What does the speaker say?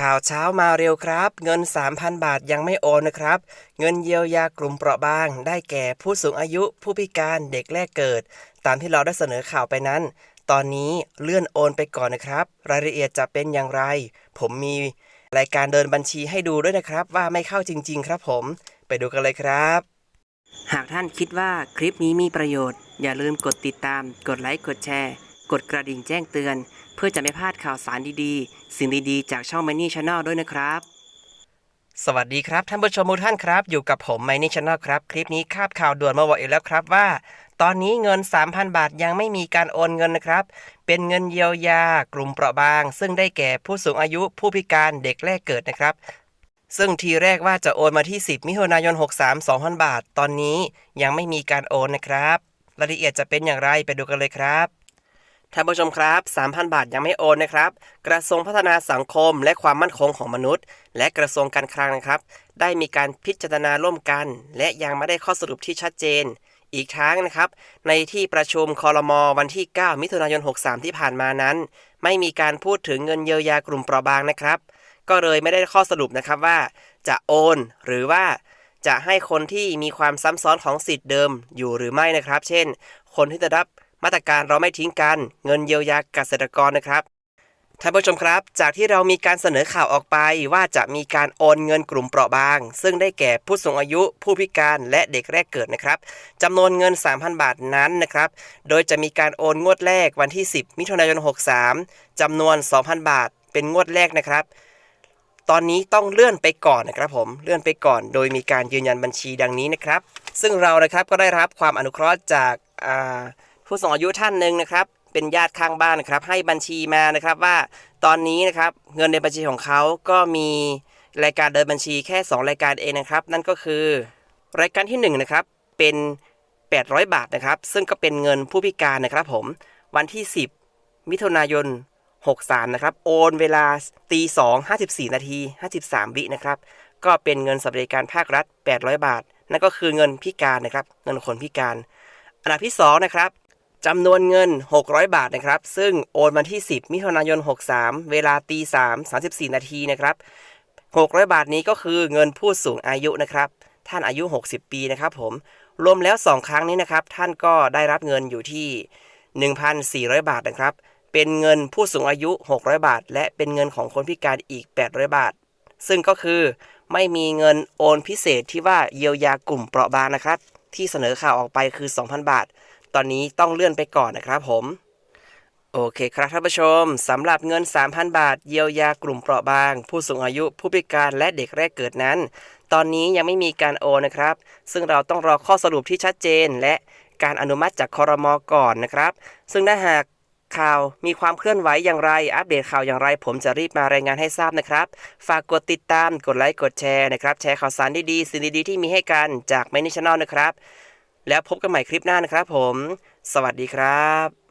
ข่าวเช้ามาเร็วครับ เงิน 3,000 บาทยังไม่โอนนะครับ เงินเยียวยากลุ่มเปราะบาง ได้แก่ผู้สูงอายุ ผู้พิการเด็กแรกเกิด ตามที่เราได้เสนอข่าวไปนั้น ตอนนี้เลื่อนโอนไปก่อนนะครับ รายละเอียดจะเป็นอย่างไร ผมมีรายการเดินบัญชีให้ดูด้วยนะครับ ว่าไม่เข้าจริง ๆ ครับผม ไปดูกันเลยครับ หากท่านคิดว่าคลิปนี้มีประโยชน์ อย่าลืมกดติดตาม กดไลค์กดแชร์ กดกระดิ่งแจ้งเตือน เพื่อจะไม่พลาดข่าวสารดีๆ สิ่งดีๆ จากช่อง Money Channel ด้วยนะครับ สวัสดีครับ ท่านผู้ชมทุกท่านครับ อยู่กับผม Money Channel ครับ คลิปนี้คาบข่าวด่วนมาบอกอีกแล้วครับว่า ตอนนี้เงิน 3,000 บาทยังไม่มีการโอนเงินนะครับ เป็นเงินเยียวยากลุ่มเปราะบาง ซึ่งได้แก่ผู้สูงอายุผู้พิการเด็กแรกเกิดนะครับซึ่งทีแรกว่าจะโอนมาที่ 10 มิถุนายน 63 2,000 บาท ตอนนี้ยังไม่มีการโอนนะครับ รายละเอียดจะเป็นอย่างไรไปดูกันเลยครับ ท่านผู้ชมครับ 3,000 บาทยังไม่โอนนะครับ กระทรวงพัฒนาสังคมและความมั่นคงของมนุษย์ และกระทรวงการคลังนะครับ ได้มีการพิจารณาร่วมกัน และยังไม่ได้ข้อสรุปที่ชัดเจน อีกทั้งนะครับ ในที่ประชุมคอรมอวันที่ 9 มิถุนายน 63 ที่ผ่านมานั้น ไม่มีการพูดถึงเงินเยียวยากลุ่มเปราะบางนะครับ ก็เลยไม่ได้ข้อสรุปนะครับว่า จะโอน หรือว่าจะให้คนที่มีความซ้ำซ้อนของสิทธิ์เดิมอยู่หรือไม่นะครับ เช่น คนที่จะรับ มาตรการเราไม่ทิ้งกัน เงินเยียวยาเกษตรกรนะครับท่านผู้ชมครับ จากที่เรามีการเสนอข่าวออกไปว่าจะมีการโอนเงินกลุ่มเปราะบาง ซึ่งได้แก่ผู้สูงอายุ ผู้พิการและเด็กแรกเกิดนะครับจำนวนเงิน 3,000 บาทนั้นนะครับ โดยจะมีการโอนงวดแรกวันที่ 10 มิถุนายน 63จำนวน 2,000 บาท เป็นงวดแรกนะครับ ตอนนี้ต้องเลื่อนไปก่อนนะครับผม เลื่อนไปก่อน โดยมีการยืนยันบัญชีดังนี้นะครับ ซึ่งเรานะครับก็ได้รับความอนุเคราะห์จากอ่า ผู้สูงอายุท่านหนึ่งนะครับเป็นญาติข้างบ้านนะครับให้บัญชีมานะครับว่าตอนนี้นะครับเงินในบัญชีของเขาก็มีรายการเดินบัญชีแค่ 2 รายการเองนะครับ นั่นก็คือ รายการที่1นะครับเป็น 800 บาทนะครับ ซึ่งก็เป็นเงินผู้พิการนะครับผมวันที่ 10 มิถุนายน 63 นะครับ โอนเวลาตี2 54 นาที 53 วินะครับ ก็เป็นเงินสวัสดิการภาครัฐ 800 บาท นั่นก็คือเงินพิการนะครับ เงินคนพิการ อันดับที่ 2 นะครับ จำนวนเงิน 600 บาทนะครับ ซึ่งโอนวันที่ 10 มิถุนายน 63 เวลาตี3 34 นาทีนะครับ 600 บาทนี้ก็คือเงินผู้สูงอายุนะครับ ท่านอายุ 60 ปีนะครับผม รวมแล้ว 2 ครั้งนี้นะครับ ท่านก็ได้รับเงินอยู่ที่ 1,400 บาทนะครับ เป็นเงินผู้สูงอายุ 600 บาท และเป็นเงินของคนพิการอีก 800 บาท ซึ่งก็คือไม่มีเงินโอนพิเศษที่ว่าเยียวยากลุ่มเปราะบางนะครับ ที่เสนอข่าวออกไปคือ 2,000 บาท ตอนนี้ต้องเลื่อนไปก่อนนะครับผมโอเคครับท่านผู้ชมสำหรับเงิน 3,000 บาท เยียวยากลุ่มเปราะบาง ผู้สูงอายุผู้พิการและเด็กแรกเกิดนั้น ตอนนี้ยังไม่มีการโอนนะครับ ซึ่งเราต้องรอข้อสรุปที่ชัดเจน และการอนุมัติจากคอรมอก่อนนะครับ ซึ่งถ้าหากข่าวมีความเคลื่อนไหวอย่างไร อัปเดตข่าวอย่างไร ผมจะรีบมารายงานให้ทราบนะครับ ฝากกดติดตามกดไลค์กดแชร์นะครับแชร์ข่าวสารดีๆสิ่งดีๆที่มีให้กันจาก m a n y Channel นะครับ แล้วพบกันใหม่คลิปหน้านะครับผม สวัสดีครับ